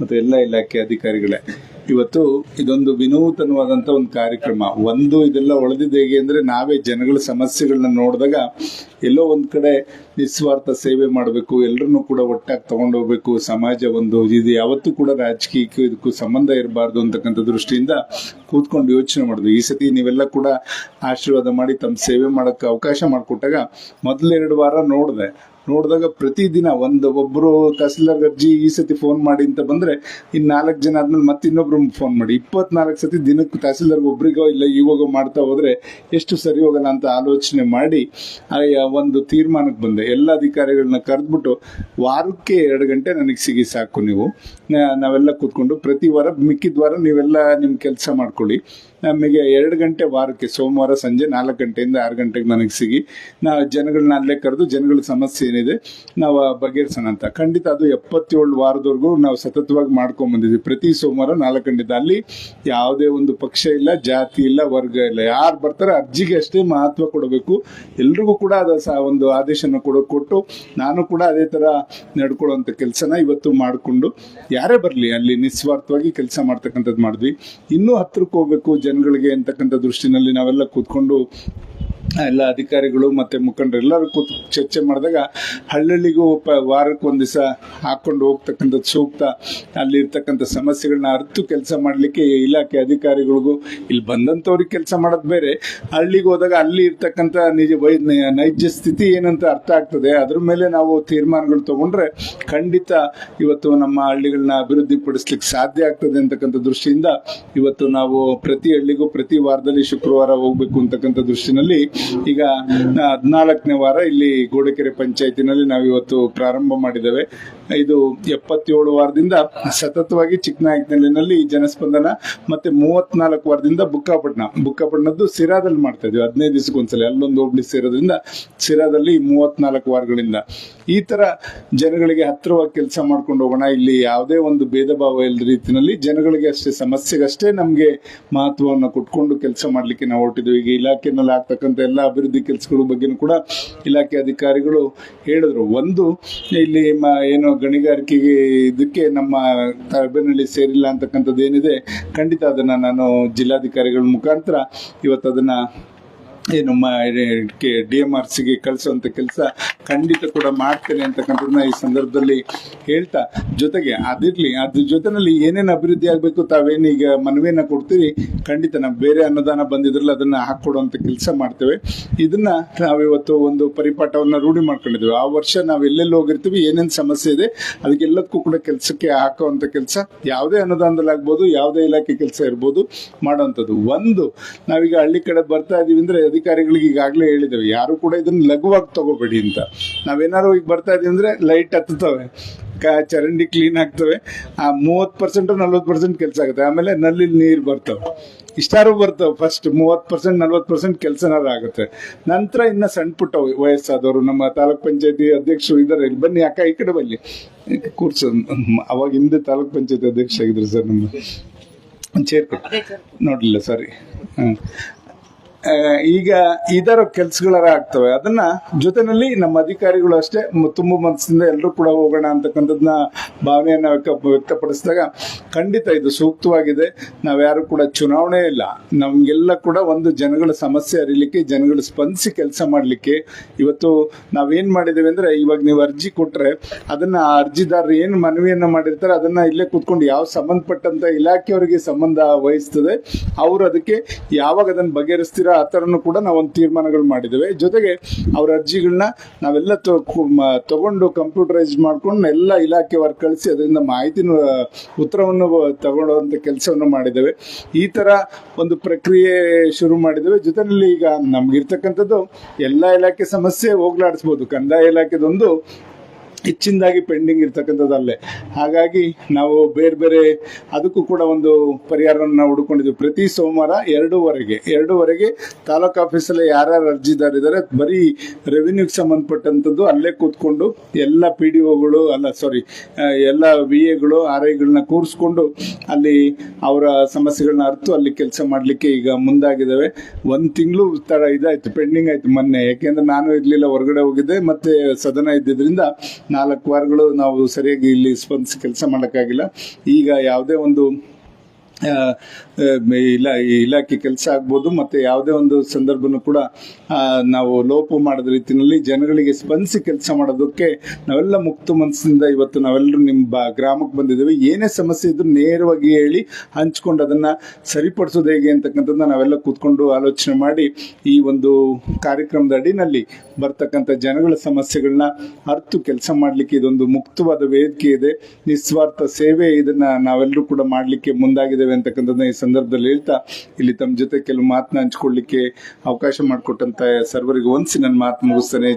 ಮತ್ತು ಎಲ್ಲ ಇಲಾಖೆ ಅಧಿಕಾರಿಗಳೇ. ಇವತ್ತು ಇದೊಂದು ವಿನೂತನವಾದಂಥ ಒಂದು ಕಾರ್ಯಕ್ರಮ. ಒಂದು ಇದೆಲ್ಲ ಒಳೆದಿದೆ ಹೇಗೆ ಅಂದರೆ ನಾವೇ ಜನಗಳ ಸಮಸ್ಯೆಗಳನ್ನ ನೋಡಿದಾಗ ಎಲ್ಲೋ ಒಂದು ಕಡೆ ನಿಸ್ವಾರ್ಥ ಸೇವೆ ಮಾಡಬೇಕು ಎಲ್ಲರನ್ನೂ ಕೂಡ ಒಟ್ಟಾಗಿ ತಗೊಂಡೋಗ್ಬೇಕು ಸಮಾಜ ಒಂದು ಇದು ಯಾವತ್ತೂ ಕೂಡ ರಾಜಕೀಯಕ್ಕೂ ಇದಕ್ಕೂ ಸಂಬಂಧ ಇರಬಾರ್ದು ಅಂತಕ್ಕಂಥ ದೃಷ್ಟಿಯಿಂದ ಕೂತ್ಕೊಂಡು ಯೋಚನೆ ಮಾಡಿದ್ವಿ ಈ ಸತಿ ನೀವೆಲ್ಲ ಕೂಡ ಆಶೀರ್ವಾದ ಮಾಡಿ ತಮ್ಮ ಸೇವೆ ಮಾಡೋಕ್ಕೆ ಅವಕಾಶ ಮಾಡಿಕೊಟ್ಟಾಗ ಮೊದಲೆರಡು ವಾರ ನೋಡಿದೆ. ನೋಡಿದಾಗ ಪ್ರತಿದಿನ ಒಂದು ಒಬ್ಬರು ತಹಸೀಲ್ದಾರ್ ಅರ್ಜಿ ಈ ಸತಿ ಫೋನ್ ಮಾಡಿ ಅಂತ ಬಂದ್ರೆ ಇನ್ನು ನಾಲ್ಕು ಜನ ಆದ್ಮೇಲೆ ಮತ್ತೆ ಇನ್ನೊಬ್ರು ಫೋನ್ ಮಾಡಿ. ಇಪ್ಪತ್ನಾಲ್ಕು ಸತಿ ದಿನಕ್ಕೆ ತಹಸೀಲ್ದಾರ್ಗೆ ಒಬ್ರಿಗೋ ಇಲ್ಲ ಇವಾಗೋ ಮಾಡ್ತಾ ಹೋದ್ರೆ ಎಷ್ಟು ಸರಿ ಹೋಗಲ್ಲ ಅಂತ ಆಲೋಚನೆ ಮಾಡಿ ಒಂದು ತೀರ್ಮಾನಕ್ಕೆ ಬಂದೆ. ಎಲ್ಲ ಅಧಿಕಾರಿಗಳನ್ನ ಕರೆದ್ಬಿಟ್ಟು ವಾರಕ್ಕೆ ಎರಡು ಗಂಟೆ ನನಗೆ ಸಿಗಿ ಸಾಕು ನೀವು. ನಾವೆಲ್ಲ ಕೂತ್ಕೊಂಡು ಪ್ರತಿ ವಾರ ಮಿಕ್ಕಿದ ವಾರ ನೀವೆಲ್ಲ ನಿಮ್ಮ ಕೆಲಸ ಮಾಡ್ಕೊಳ್ಳಿ. ನಮಗೆ ಎರಡು ಗಂಟೆ ವಾರಕ್ಕೆ, ಸೋಮವಾರ ಸಂಜೆ ನಾಲ್ಕು ಗಂಟೆಯಿಂದ ಆರು ಗಂಟೆಗೆ ನನಗೆ ಸಿಗಿ. ನಾವು ಜನಗಳನ್ನ ಅಲ್ಲೇ ಕರೆದು ಜನಗಳ ಸಮಸ್ಯೆ ಏನಿದೆ, ನಾವು ಬಗೆಹರಿಸೋಣ ಅಂತ. ಖಂಡಿತ ಅದು ಎಪ್ಪತ್ತೇಳು ವಾರದವರೆಗೂ ನಾವು ಸತತವಾಗಿ ಮಾಡ್ಕೊಂಡ್ ಬಂದಿದ್ವಿ ಪ್ರತಿ ಸೋಮವಾರ ನಾಲ್ಕು ಗಂಟೆದ ಅಲ್ಲಿ ಯಾವುದೇ ಒಂದು ಪಕ್ಷ ಇಲ್ಲ, ಜಾತಿ ಇಲ್ಲ, ವರ್ಗ ಇಲ್ಲ. ಯಾರು ಬರ್ತಾರೆ ಅರ್ಜಿಗೆ ಅಷ್ಟೇ ಮಹತ್ವ ಕೊಡಬೇಕು. ಎಲ್ರಿಗೂ ಕೂಡ ಅದ ಒಂದು ಆದೇಶನ ಕೂಡ, ಕೊಟ್ಟು ನಾನು ಕೂಡ ಅದೇ ತರ ನಡ್ಕೊಳ್ಳುವಂತ ಕೆಲಸನ ಇವತ್ತು ಮಾಡಿಕೊಂಡು, ಯಾರೇ ಬರಲಿ, ಅಲ್ಲಿ ನಿಸ್ವಾರ್ಥವಾಗಿ ಕೆಲಸ ಮಾಡ್ತಕ್ಕಂಥದ್ದು ಮಾಡಿದ್ವಿ. ಇನ್ನೂ ಹತ್ರಕ್ಕೆ ಹೋಗ್ಬೇಕು ಜನಗಳಿಗೆ ಅಂತಕ್ಕಂಥ ದೃಷ್ಟಿನಲ್ಲಿ ನಾವೆಲ್ಲ ಕೂತ್ಕೊಂಡು ಎಲ್ಲ ಅಧಿಕಾರಿಗಳು ಮತ್ತೆ ಮುಖಂಡರು ಎಲ್ಲರೂ ಕೂತು ಚರ್ಚೆ ಮಾಡಿದಾಗ ಹಳ್ಳಿಗೂ ಪ ವಾರಕ್ಕೆ ಒಂದು ದಿವಸ ಹಾಕೊಂಡು ಹೋಗ್ತಕ್ಕಂಥದ್ದು ಸೂಕ್ತ. ಅಲ್ಲಿ ಇರ್ತಕ್ಕಂಥ ಸಮಸ್ಯೆಗಳನ್ನ ಅರ್ತು ಕೆಲಸ ಮಾಡಲಿಕ್ಕೆ ಇಲಾಖೆ ಅಧಿಕಾರಿಗಳಿಗೂ ಇಲ್ಲಿ ಬಂದಂಥವ್ರಿಗೆ ಕೆಲಸ ಮಾಡೋದು ಬೇರೆ. ಹಳ್ಳಿಗೆ ಹೋದಾಗ ಅಲ್ಲಿ ಇರ್ತಕ್ಕಂಥ ನಿಜ ನೈಜ ಸ್ಥಿತಿ ಏನಂತ ಅರ್ಥ ಆಗ್ತದೆ. ಅದ್ರ ಮೇಲೆ ನಾವು ತೀರ್ಮಾನಗಳು ತಗೊಂಡ್ರೆ ಖಂಡಿತ ಇವತ್ತು ನಮ್ಮ ಹಳ್ಳಿಗಳನ್ನ ಅಭಿವೃದ್ಧಿ ಪಡಿಸ್ಲಿಕ್ಕೆ ಸಾಧ್ಯ ಆಗ್ತದೆ ಅಂತಕ್ಕಂಥ ದೃಷ್ಟಿಯಿಂದ ಇವತ್ತು ನಾವು ಪ್ರತಿ ಹಳ್ಳಿಗೂ ಪ್ರತಿ ವಾರದಲ್ಲಿ ಶುಕ್ರವಾರ ಹೋಗ್ಬೇಕು ಅಂತಕ್ಕಂಥ ದೃಷ್ಟಿನಲ್ಲಿ ಈಗ ಹದಿನಾಲ್ಕನೇ ವಾರ ಇಲ್ಲಿ ಗೋಡಕೆರೆ ಪಂಚಾಯತಿನಲ್ಲಿ ನಾವು ಇವತ್ತು ಪ್ರಾರಂಭ ಮಾಡಿದ್ದೇವೆ. ಇದು ಎಪ್ಪತ್ತೇಳು ವಾರದಿಂದ ಸತತವಾಗಿ ಚಿಕ್ಕನಾಯಕನಹಳ್ಳಿನಲ್ಲಿ ಜನಸ್ಪಂದನ ಮತ್ತೆ ಮೂವತ್ನಾಲ್ಕು ವಾರದಿಂದ ಬುಕ್ಕಾಪಟ್ಟಣ. ಬುಕ್ಕಾಪಟ್ಟಣದ್ದು ಸಿರಾದಲ್ಲಿ ಮಾಡ್ತಾ ಇದ್ವಿ ಹದಿನೈದು ದಿವಸಕ್ಕೆ ಒಂದ್ಸಲ ಅಲ್ಲೊಂದು ಹೋಬಳಿ ಸೇರೋದ್ರಿಂದ ಸಿರಾದಲ್ಲಿ ಮೂವತ್ನಾಲ್ಕು ವಾರಗಳಿಂದ. ಈ ತರ ಜನಗಳಿಗೆ ಹತ್ತಿರವಾಗಿ ಕೆಲಸ ಮಾಡ್ಕೊಂಡು ಹೋಗೋಣ. ಇಲ್ಲಿ ಯಾವುದೇ ಒಂದು ಭೇದ ಭಾವ ಇಲ್ಲದ ರೀತಿಯಲ್ಲಿ ಜನಗಳಿಗೆ ಅಷ್ಟೇ ಸಮಸ್ಯೆಗಷ್ಟೇ ನಮಗೆ ಮಹತ್ವವನ್ನು ಕೊಟ್ಕೊಂಡು ಕೆಲಸ ಮಾಡ್ಲಿಕ್ಕೆ ನಾವು ಹೊರಟಿದ್ವಿ ಈಗ ಇಲಾಖೆನಲ್ಲಿ ಆಗ್ತಕ್ಕಂಥ ಎಲ್ಲ ಅಭಿವೃದ್ಧಿ ಕೆಲಸಗಳ ಬಗ್ಗೆನೂ ಕೂಡ ಇಲಾಖೆ ಅಧಿಕಾರಿಗಳು ಹೇಳಿದ್ರು. ಒಂದು, ಇಲ್ಲಿ ಏನು ಗಣಿಗಾರಿಕೆಗೆ ಇದಕ್ಕೆ ನಮ್ಮ ತರಬೇನಲ್ಲಿ ಸೇರಿಲ್ಲ ಅಂತಕ್ಕಂಥದ್ದು ಏನಿದೆ, ಖಂಡಿತ ಅದನ್ನ ನಾನು ಜಿಲ್ಲಾಧಿಕಾರಿಗಳ ಮುಖಾಂತರ ಇವತ್ತು ಅದನ್ನ ಏನು ಡಿ ಎಂ ಆರ್ ಸಿಗೆ ಕಳಿಸುವಂತ ಕೆಲಸ ಖಂಡಿತ ಕೂಡ ಮಾಡ್ತೇನೆ ಅಂತಕ್ಕಂಥದ್ದನ್ನ ಈ ಸಂದರ್ಭದಲ್ಲಿ ಹೇಳ್ತಾ, ಜೊತೆಗೆ ಅದಿರ್ಲಿ, ಅದ್ರ ಜೊತೆನಲ್ಲಿ ಏನೇನು ಅಭಿವೃದ್ಧಿ ಆಗಬೇಕು, ತಾವೇನು ಈಗ ಮನವಿಯನ್ನ ಕೊಡ್ತೀರಿ? ಖಂಡಿತ ನಾವು ಬೇರೆ ಅನುದಾನ ಬಂದಿದ್ರಲ್ಲ ಅದನ್ನ ಹಾಕ್ಕೊಡುವಂಥ ಕೆಲಸ ಮಾಡ್ತೇವೆ. ಇದನ್ನ ನಾವಿವತ್ತು ಒಂದು ಪರಿಪಾಠವನ್ನ ರೂಢಿ ಮಾಡ್ಕೊಂಡಿದ್ವಿ ಆ ವರ್ಷ ನಾವು ಎಲ್ಲೆಲ್ಲಿ ಹೋಗಿರ್ತೀವಿ, ಏನೇನು ಸಮಸ್ಯೆ ಇದೆ, ಅದಕ್ಕೆಲ್ಲಕ್ಕೂ ಕೂಡ ಕೆಲಸಕ್ಕೆ ಹಾಕುವಂತ ಕೆಲಸ, ಯಾವುದೇ ಅನುದಾನದಲ್ಲಿ ಆಗ್ಬೋದು, ಯಾವುದೇ ಇಲಾಖೆ ಕೆಲಸ ಇರ್ಬೋದು ಮಾಡುವಂಥದ್ದು. ಒಂದು, ನಾವೀಗ ಹಳ್ಳಿ ಕಡೆ ಬರ್ತಾ ಇದೀವಿ ಅಂದ್ರೆ ಅಧಿಕಾರಿಗಳಿಗೆ ಈಗಾಗಲೇ ಹೇಳಿದ್ದೇವೆ, ಯಾರು ಕೂಡ ಇದನ್ನು ಲಘುವಾಗಿ ತಗೋಬೇಡಿ ಅಂತ. ನಾವೇನಾದ್ರು ಈಗ ಬರ್ತಾ ಇದೀವಿ ಅಂದ್ರೆ ಲೈಟ್ ಹತ್ತುತ್ತವೆ. ಕ ಚರಂಡಿ ಕ್ಲೀನ್ ಆಗ್ತವೆ. ಆ ಮೂವತ್ತು ಪರ್ಸೆಂಟ್ ನಲ್ವತ್ತು ಪರ್ಸೆಂಟ್ ಕೆಲಸ ಆಗುತ್ತೆ. ಆಮೇಲೆ ನಲ್ಲಿ ನೀರು ಬರ್ತವೆ. ಇಷ್ಟಾರು ಬರ್ತವೆ ಫಸ್ಟ್ ಮೂವತ್ತು ಪರ್ಸೆಂಟ್ ನಲ್ವತ್ತು ಪರ್ಸೆಂಟ್ ಕೆಲಸನಾರು ಆಗುತ್ತೆ. ನಂತರ ಇನ್ನ ಸಣ್ಣ ಪುಟ್ಟ ವಯಸ್ಸಾದವರು ನಮ್ಮ ತಾಲೂಕ್ ಪಂಚಾಯತಿ ಅಧ್ಯಕ್ಷರು ಇದ್ದಾರೆ ಇಲ್ಲಿ ಬನ್ನಿ ಅಕ್ಕ ಈ ಕಡೆ ಬನ್ನಿ. ಕೂರ್ಸು. ಅವಾಗ ಹಿಂದೆ ತಾಲೂಕ್ ಪಂಚಾಯತಿ ಅಧ್ಯಕ್ಷ ಆಗಿದ್ರು ಸರ್ ನಮ್ಮ ಚೇರ್ ನೋಡ್ಲಿಲ್ಲ ಸರಿ ಈಗ ಇದರ ಕೆಲಸಗಳರ ಆಗ್ತವೆ ಅದನ್ನ ಜೊತೆನಲ್ಲಿ ನಮ್ಮ ಅಧಿಕಾರಿಗಳು ಅಷ್ಟೇ ತುಂಬ ಮನಸ್ಸಿಂದ ಎಲ್ಲರೂ ಕೂಡ ಹೋಗೋಣ ಅಂತಕ್ಕಂಥದ್ನ ಭಾವನೆಯನ್ನ ವ್ಯಕ್ತ ವ್ಯಕ್ತಪಡಿಸಿದಾಗ ಖಂಡಿತ ಇದು ಸೂಕ್ತವಾಗಿದೆ. ನಾವ್ಯಾರು ಕೂಡ ಚುನಾವಣೆ ಇಲ್ಲ. ನಮ್ಗೆಲ್ಲ ಕೂಡ ಒಂದು ಜನಗಳ ಸಮಸ್ಯೆ ಅರಿಲಿಕ್ಕೆ, ಜನಗಳು ಸ್ಪಂದಿಸಿ ಕೆಲಸ ಮಾಡಲಿಕ್ಕೆ ಇವತ್ತು ನಾವೇನ್ ಮಾಡಿದ್ದೇವೆ ಅಂದ್ರೆ, ಇವಾಗ ನೀವು ಅರ್ಜಿ ಕೊಟ್ರೆ ಅದನ್ನ ಆ ಅರ್ಜಿದಾರರು ಏನು ಮನವಿಯನ್ನ ಮಾಡಿರ್ತಾರೆ ಅದನ್ನ ಇಲ್ಲೇ ಕೂತ್ಕೊಂಡು ಯಾವ ಸಂಬಂಧಪಟ್ಟಂತ ಇಲಾಖೆಯವರಿಗೆ ಸಂಬಂಧ ವಹಿಸ್ತದೆ, ಅವರು ಅದಕ್ಕೆ ಯಾವಾಗ ಅದನ್ನ ಬಗೆಹರಿಸ್ತೀರಾ ಆ ಥರನೂ ಕೂಡ ನಾವು ಒಂದು ತೀರ್ಮಾನಗಳು ಮಾಡಿದ್ದೇವೆ. ಜೊತೆಗೆ ಅವ್ರ ಅರ್ಜಿಗಳನ್ನ ನಾವೆಲ್ಲ ತಗೊಂಡು ಕಂಪ್ಯೂಟರೈಸ್ ಮಾಡ್ಕೊಂಡು ಎಲ್ಲ ಇಲಾಖೆಯವರು ಕಳಿಸಿ ಅದರಿಂದ ಮಾಹಿತಿನ, ಉತ್ತರವನ್ನು ತಗೊಳ್ಳುವಂತ ಕೆಲಸವನ್ನು ಮಾಡಿದ್ದೇವೆ. ಈ ತರ ಒಂದು ಪ್ರಕ್ರಿಯೆ ಶುರು ಮಾಡಿದ್ದೇವೆ. ಜೊತೆಯಲ್ಲಿ ಈಗ ನಮಗಿರ್ತಕ್ಕಂಥದ್ದು ಎಲ್ಲ ಇಲಾಖೆ ಸಮಸ್ಯೆ ಹೋಗ್ಲಾಡಿಸ್ಬೋದು. ಕಂದಾಯ ಇಲಾಖೆದೊಂದು ಹೆಚ್ಚಿನದಾಗಿ ಪೆಂಡಿಂಗ್ ಇರ್ತಕ್ಕಂಥದ್ದಲ್ಲೇ. ಹಾಗಾಗಿ ನಾವು ಬೇರೆ ಬೇರೆ ಅದಕ್ಕೂ ಕೂಡ ಒಂದು ಪರಿಹಾರವನ್ನು ನಾವು ಪ್ರತಿ ಸೋಮವಾರ ಎರಡೂವರೆಗೆ ಎರಡೂವರೆಗೆ ತಾಲೂಕು ಆಫೀಸಲ್ಲಿ ಯಾರ್ಯಾರು ಅರ್ಜಿದಾರಿದ್ದಾರೆ, ಬರೀ ರೆವಿನ್ಯೂಗೆ ಸಂಬಂಧಪಟ್ಟಂಥದ್ದು ಅಲ್ಲೇ ಕೂತ್ಕೊಂಡು ಎಲ್ಲ ಪಿ ಡಿ ಒಗಳು ಅಲ್ಲ ಸಾರಿ ಎಲ್ಲ ವಿ ಎಗಳು ಆರ್ ಐಗಳನ್ನ ಕೂರಿಸ್ಕೊಂಡು ಅಲ್ಲಿ ಅವರ ಸಮಸ್ಯೆಗಳನ್ನ ಅರ್ತು ಅಲ್ಲಿ ಕೆಲಸ ಮಾಡಲಿಕ್ಕೆ ಈಗ ಮುಂದಾಗಿದ್ದಾವೆ. ಒಂದು ತಿಂಗಳು ಥರ ಇದಾಯ್ತು, ಪೆಂಡಿಂಗ್ ಆಯ್ತು ಮೊನ್ನೆ. ಯಾಕೆಂದ್ರೆ ನಾನು ಇರಲಿಲ್ಲ, ಹೊರಗಡೆ ಹೋಗಿದ್ದೆ, ಮತ್ತೆ ಸದನ ಇದ್ದಿದ್ರಿಂದ ನಾಲ್ಕು ವಾರಗಳು ನಾವು ಸರಿಯಾಗಿ ಇಲ್ಲಿ ಸ್ಪಂದಿಸಿ ಕೆಲಸ ಮಾಡೋಕ್ಕಾಗಿಲ್ಲ. ಈಗ ಯಾವುದೇ ಒಂದು ಇಲ್ಲ ಇಲಾಖೆ ಕೆಲಸ ಆಗ್ಬೋದು, ಮತ್ತೆ ಯಾವುದೇ ಒಂದು ಸಂದರ್ಭನೂ ಕೂಡ ನಾವು ಲೋಪ ಮಾಡದ ರೀತಿಯಲ್ಲಿ ಜನಗಳಿಗೆ ಸ್ಪಂದಿಸಿ ಕೆಲಸ ಮಾಡೋದಕ್ಕೆ ನಾವೆಲ್ಲ ಮುಕ್ತ ಮನಸ್ಸಿನಿಂದ ಇವತ್ತು ನಾವೆಲ್ಲರೂ ನಿಮ್ಮ ಗ್ರಾಮಕ್ಕೆ ಬಂದಿದ್ದೇವೆ. ಏನೇ ಸಮಸ್ಯೆ ಇದ್ರೂ ನೇರವಾಗಿ ಹೇಳಿ ಹಂಚ್ಕೊಂಡು ಅದನ್ನ ಸರಿಪಡಿಸೋದು ಹೇಗೆ ಅಂತಕ್ಕಂಥದ್ದು ನಾವೆಲ್ಲ ಕೂತ್ಕೊಂಡು ಆಲೋಚನೆ ಮಾಡಿ ಈ ಒಂದು ಕಾರ್ಯಕ್ರಮದ ಅಡಿನಲ್ಲಿ ಬರ್ತಕ್ಕಂಥ ಜನಗಳ ಸಮಸ್ಯೆಗಳನ್ನ ಅರ್ತು ಕೆಲಸ ಮಾಡಲಿಕ್ಕೆ ಇದೊಂದು ಮುಕ್ತವಾದ ವೇದಿಕೆ ಇದೆ. ನಿಸ್ವಾರ್ಥ ಸೇವೆ ಇದನ್ನ ನಾವೆಲ್ಲರೂ ಕೂಡ ಮಾಡಲಿಕ್ಕೆ ಮುಂದಾಗಿದ್ದೇವೆ ಅಂತಕ್ಕಂಥದ್ದನ್ನ ಈ ಸಂದರ್ಭದಲ್ಲಿ ಹೇಳ್ತಾ, ಇಲ್ಲಿ ತಮ್ಮ ಜೊತೆ ಕೆಲವು ಮಾತನ್ನ ಹಂಚ್ಕೊಳ್ಳಿಕ್ಕೆ ಅವಕಾಶ ಮಾಡಿಕೊಟ್ಟಂತ ಸರ್ವರಿಗೆ ಒಂದ್ಸಿ ನನ್ನ ಮಾತು ಮುಗಿಸ್ತೇನೆ.